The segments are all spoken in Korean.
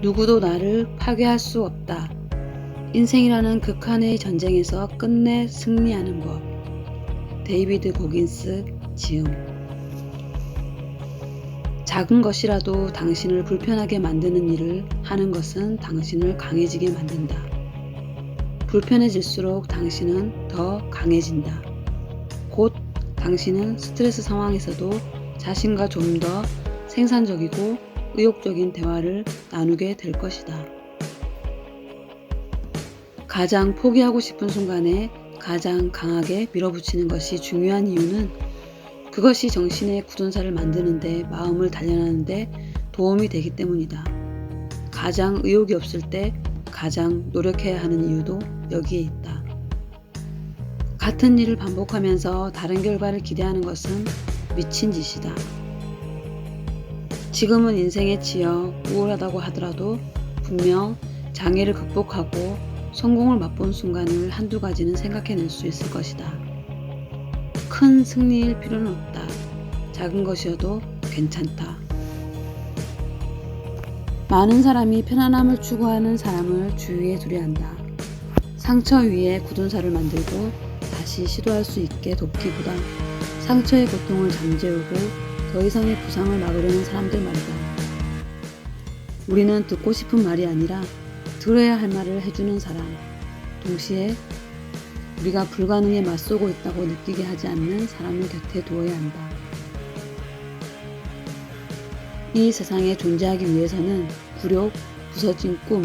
누구도 나를 파괴할 수 없다. 인생이라는 극한의 전쟁에서 끝내 승리하는 법. 데이비드 고긴스 지음. 작은 것이라도 당신을 불편하게 만드는 일을 하는 것은 당신을 강해지게 만든다. 불편해질수록 당신은 더 강해진다. 곧 당신은 스트레스 상황에서도 자신과 좀 더 생산적이고 의욕적인 대화를 나누게 될 것이다. 가장 포기하고 싶은 순간에 가장 강하게 밀어붙이는 것이 중요한 이유는 그것이 정신의 굳은살을 만드는데 마음을 단련하는데 도움이 되기 때문이다. 가장 의욕이 없을 때 가장 노력해야 하는 이유도 여기에 있다. 같은 일을 반복하면서 다른 결과를 기대하는 것은 미친 짓이다. 지금은 인생에 치여 우울하다고 하더라도 분명 장애를 극복하고 성공을 맛본 순간을 한두 가지는 생각해낼 수 있을 것이다. 큰 승리일 필요는 없다. 작은 것이어도 괜찮다. 많은 사람이 편안함을 추구하는 사람을 주위에 두려 한다. 상처 위에 굳은 살을 만들고 다시 시도할 수 있게 돕기보다 상처의 고통을 잠재우고 더 이상의 부상을 막으려는 사람들 말이다. 우리는 듣고 싶은 말이 아니라 들어야 할 말을 해주는 사람. 동시에 우리가 불가능에 맞서고 있다고 느끼게 하지 않는 사람을 곁에 두어야 한다. 이 세상에 존재하기 위해서는 굴욕, 부서진 꿈,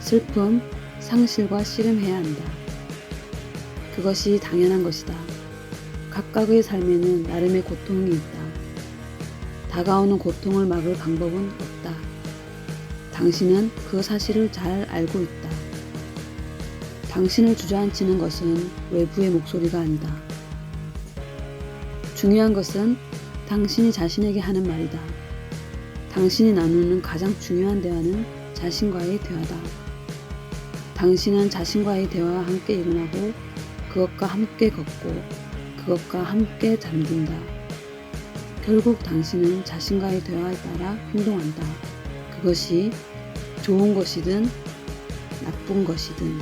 슬픔, 상실과 씨름해야 한다. 그것이 당연한 것이다. 각각의 삶에는 나름의 고통이 있다. 다가오는 고통을 막을 방법은 없다. 당신은 그 사실을 잘 알고 있다. 당신을 주저앉히는 것은 외부의 목소리가 아니다. 중요한 것은 당신이 자신에게 하는 말이다. 당신이 나누는 가장 중요한 대화는 자신과의 대화다. 당신은 자신과의 대화와 함께 일어나고 그것과 함께 걷고 그것과 함께 잠든다. 결국 당신은 자신과의 대화에 따라 행동한다. 그것이 좋은 것이든 나쁜 것이든